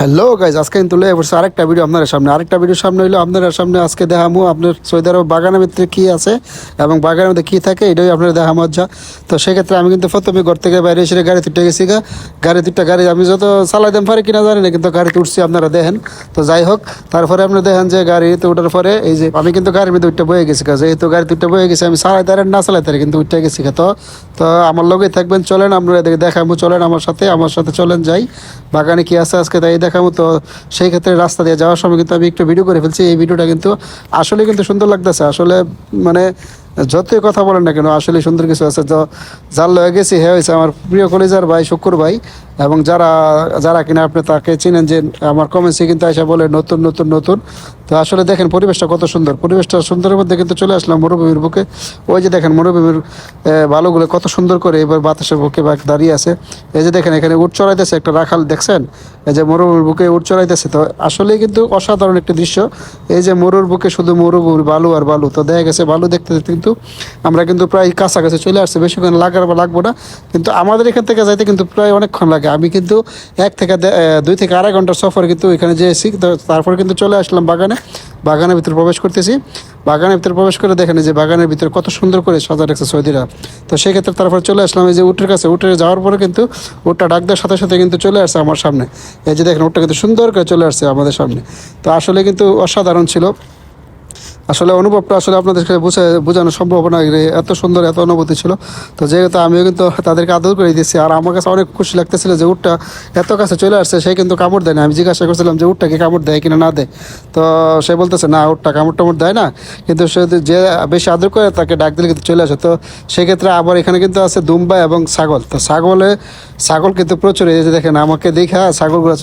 Hello guys আজকে কিন্তু পড়ছে আরেকটা ভিডিও আপনার সামনে। আরেকটা ভিডিও সামনে হইল আপনার সামনে আজকে দেখামু আপনার সৌদি আরব বাগানের ভিতরে কী আছে এবং বাগানের মধ্যে কী থাকে, এটাই আপনার দেখামো যা। তো সেক্ষেত্রে আমি কিন্তু প্রথমে ঘর থেকে বাইরে এসে গাড়ি তুটে গেছি গা। গাড়ি দুটা গাড়ি, আমি যত চালাইতাম পারি কিনা জানি না, কিন্তু গাড়িতে উঠছি, আপনারা দেখেন। তো যাই হোক, তারপরে আপনি দেখেন যে গাড়িতে উঠার পরে এই যে আমি কিন্তু গাড়ির মধ্যে উঠতে বয়ে গেছি গা। যেহেতু গাড়িতে উঠতে বয়ে গেছি, আমি চালাইতে পারি না চালাইতে পারি কিন্তু উঠতে গেছি গা। তো তো আমার লগেই থাকবেন, চলেন আমরা এদিকে দেখাবো চলেন আমার সাথে আমার সাথে চলেন যাই। বাগানে কি আছে আজকে তাই দেখাবো তো সেই ক্ষেত্রে রাস্তা দিয়ে যাওয়ার সময় কিন্তু আমি একটু ভিডিও করে ফেলছি। এই ভিডিওটা কিন্তু আসলে কিন্তু সুন্দর লাগতেছে। আসলে মানে যতই কথা বলেন না কেন, আসলে সুন্দর কিছু আছে। যার লয়ে গেছি হ্যাঁ হয়েছে আমার প্রিয় কলেজার ভাই শুক্র ভাই এবং যারা যারা কিনা আপনি তাকে চিনেন যে আমার কমেন্টসে কিন্তু এসে বলে, নতুন নতুন নতুন। তো আসলে দেখেন পরিবেশটা কত সুন্দর। পরিবেশটা সুন্দরের মধ্যে কিন্তু চলে আসলাম মরুভূমির বুকে। ওই যে দেখেন মরুভূমির আহ, বালুগুলো কত সুন্দর করে এবার বাতাসের বুকে বা দাঁড়িয়ে আছে। এই যে দেখেন এখানে উট চড়াইতেছে একটা রাখাল দেখছেন? এই যে মরুভূমির বুকে উট চড়াইতেছে। তো আসলেই কিন্তু অসাধারণ একটি দৃশ্য। এই যে মরুর বুকে শুধু মরুভূমি বালু আর বালু তো দেখা গেছে বালু দেখতে দেখতে কিন্তু আমরা কিন্তু প্রায় কাছাকাছি চলে আসছে। বেশিক্ষণ লাগার বা লাগবো না। কিন্তু আমাদের এখান থেকে যাইতে কিন্তু প্রায় অনেকক্ষণ লাগে। আমি কিন্তু এক থেকে দুই থেকে আড়াই ঘণ্টার সফর কিন্তু এখানে যেয়েছি। তারপর কিন্তু চলে আসলাম বাগানে। বাগানের ভিতরে প্রবেশ করতেছি। বাগানের ভিতরে প্রবেশ করে দেখেন যে বাগানের ভিতরে কত সুন্দর করে সাজা রাখছে সৌদিরা। তো সেক্ষেত্রে তারপর চলে আসলাম এই যে উটের কাছে। উটের যাওয়ার পরে কিন্তু উটটা ডাক দেওয়ার সাথে সাথে কিন্তু চলে আসছে আমার সামনে। এই যে দেখেন উটটা কিন্তু সুন্দর করে চলে আসছে আমাদের সামনে। তো আসলে কিন্তু অসাধারণ ছিল। আসলে অনুভবটা আসলে আপনাদেরকে বুঝে, বোঝানো সম্ভব না এত সুন্দর এত অনুভূতি ছিল। তো যেহেতু আমিও কিন্তু তাদেরকে আদর করে দিয়েছি। আর আমার কাছে অনেক খুশি লাগতেছিল যে উটটা এত কাছে চলে আসছে, সে কিন্তু কামড় দেয় না। আমি জিজ্ঞাসা করছিলাম যে উটটা কামড় দেয় কিনা না দেয়। তো সে বলতেছে, না, উটটা কামড় টামড় দেয় না। কিন্তু সে যে বেশি আদর করে তাকে ডাক দিলে কিন্তু চলে আসে। তো সেক্ষেত্রে আবার এখানে কিন্তু আছে দুম্বা এবং ছাগল। তো ছাগলে, ছাগল কিন্তু প্রচুর, এই যে দেখেন আমাকে দেখা ছাগলগুলো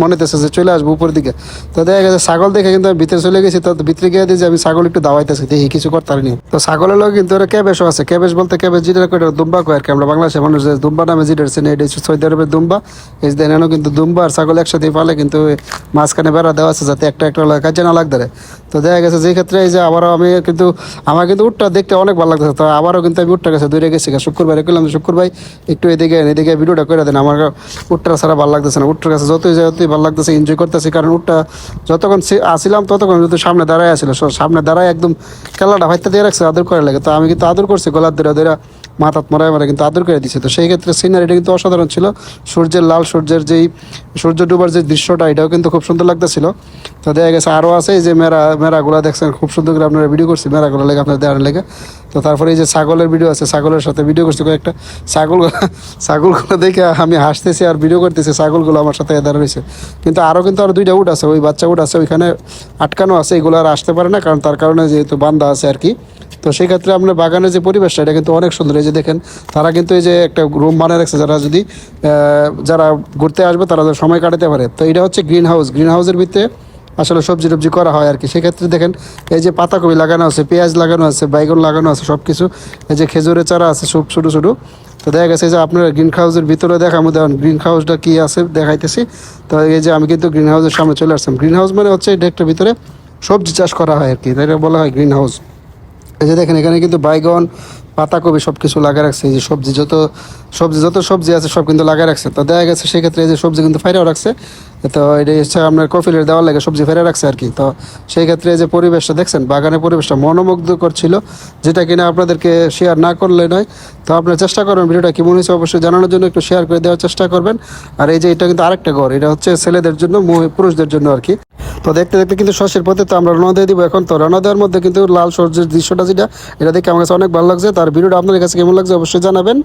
মনে হতেছে যে চলে আসব উপরের দিকে। তো দেখা গেছে ছাগল দেখে কিন্তু আমি ভিতরে চলে গেছি, তো ভিতরে গিয়ে দিয়েছি আমি ছাগল একটু দাওয়াইতেছি, দেখি কিছু করতে পারিনি তো ছাগলের লোক কিন্তু ওরা ক্যাবেশও আছে। ক্যাবেশ বলতে ক্যাবেশ যেটা করে দুম্বা কয় আর কি, আমরা বাংলাদেশের মানুষ যে দুম্বা নামে যেটা চেনে, এটা হচ্ছে সৌদি আরবের দুম্বা। এই যে দেখেন কিন্তু দুম্বা আর ছাগল একসাথে পালে, কিন্তু মাঝখানে বেড়া দেওয়া আছে যাতে একটা একটা কাজে না লাগতে পারে। তো দেখা গেছে যে ক্ষেত্রে এই যে আবারও আমি কিন্তু, আমার কিন্তু উটটা দেখতে অনেক ভালো লাগতেছে। তো আবারও কিন্তু আমি উটটা গেছে দূরে গেছি শুক্রবারে করলাম শুক্রবার একটু এদিকে এদিকে ভিডিওটা করে দেন। আমার উঠটা ছাড়া ভালো লাগতেছে না। উটটার কাছে যতই যাই ততই ভালো লাগতেছে এনজয় করতেছি। কারণ উঠটা যতক্ষণ আসিলাম, ততক্ষণ কিন্তু সামনে দাঁড়ায় আসছিল সামনে দাঁড়ায় একদম খেলাটা ভাইতে দিয়ে রাখছে, আদর করে লাগে। তো আমি কিন্তু আদর করছি, গলার ধরে ধরে মাথাত মরায় মারা কিন্তু আদর করে দিছে। তো সেই ক্ষেত্রে সিনারিটা কিন্তু অসাধারণ ছিল। সূর্যের লাল সূর্যের যেই সূর্য ডুবার যে দৃশ্যটা, এটাও কিন্তু খুব সুন্দর লাগতেছিল। তো দেখা গেছে আরও আছে, এই যে মেরা, মেরাগুলা দেখছেন, খুব সুন্দর করে আপনারা ভিডিও করছি, মেরাগুলো লেগে আপনার দেওয়ার লেগে। তো তারপরে এই যে ছাগলের ভিডিও আছে, ছাগলের সাথে ভিডিও করছি, কয়েকটা ছাগল, ছাগলগুলো দেখে আমি হাসতেছি আর ভিডিও করতেছি, ছাগলগুলো আমার সাথে দাঁড়া রয়েছে। কিন্তু আরও কিন্তু আরও দুইটা উট আছে, ওই বাচ্চা উঠ আছে, ওইখানে আটকানো আছে, এগুলো আর আসতে পারে না, কারণ তার কারণে যেহেতু বান্ধা আছে আর কি। তো সেই ক্ষেত্রে আপনার বাগানের যে পরিবেশটা, এটা কিন্তু অনেক সুন্দর। এই যে দেখেন, তারা কিন্তু এই যে একটা রুম বানিয়ে রাখছে, যারা যদি যারা ঘুরতে আসবে, তারা সময় কাটাতে পারে। তো এটা হচ্ছে গ্রিন হাউস গ্রিন হাউসের ভিতরে আসলে সবজি টবজি করা হয় আর কি। সেক্ষেত্রে দেখেন, এই যে পাতাকপি লাগানো আছে, পেঁয়াজ লাগানো আছে, বাইগন লাগানো আছে সব কিছু এই যে খেজুরের চারা আছে, সব ছোটো ছোটো তো দেখা গেছে যে আপনার গ্রিন হাউসের ভিতরে দেখাবো দেখুন গ্রিন হাউসটা কী আছে, দেখাইতেছি। তো এই যে আমি কিন্তু গ্রিন হাউসের সামনে চলে আসলাম। গ্রিন হাউস মানে হচ্ছে এটা একটা ভিতরে সবজি চাষ করা হয় আর কি। এটা বলা হয় গ্রিন হাউস এই যে দেখেন, এখানে কিন্তু বাইগন, পাতাকপি সব কিছু লাগা রাখছে। এই যে সবজি যত সবজি যত সবজি আছে সব কিন্তু লাগা রাখছে। তো দেখা গেছে সেক্ষেত্রে এই যে সবজি কিন্তু ফাইরাও রাখছে। তো এটা হচ্ছে আপনার কফিলের দেওয়ার লাগে সবজি ফেরা রাখছে আর কি। তো সেই ক্ষেত্রে যে পরিবেশটা দেখছেন, বাগানের পরিবেশটা মনোমুগ্ধকর ছিল, যেটা কিনা আপনাদেরকে শেয়ার না করলে নয়। তো আপনারা চেষ্টা করবেন ভিডিওটা কেমন হয়েছে অবশ্যই জানানোর জন্য একটু শেয়ার করে দেওয়ার চেষ্টা করবেন। আর এই যে এটা কিন্তু আরেকটা ঘর, এটা হচ্ছে ছেলেদের জন্য পুরুষদের জন্য আর কি। তো দেখতে দেখতে কিন্তু শস্যের পথে তো আমরা রওনা দিয়ে দিব এখন। তো রওনা দেওয়ার মধ্যে কিন্তু লাল সূর্যের দৃশ্যটা যেটা, এটা দেখে আমার কাছে অনেক ভালো লাগছে। তার ভিডিওটা আপনাদের কাছে কেমন লাগছে অবশ্যই জানাবেন।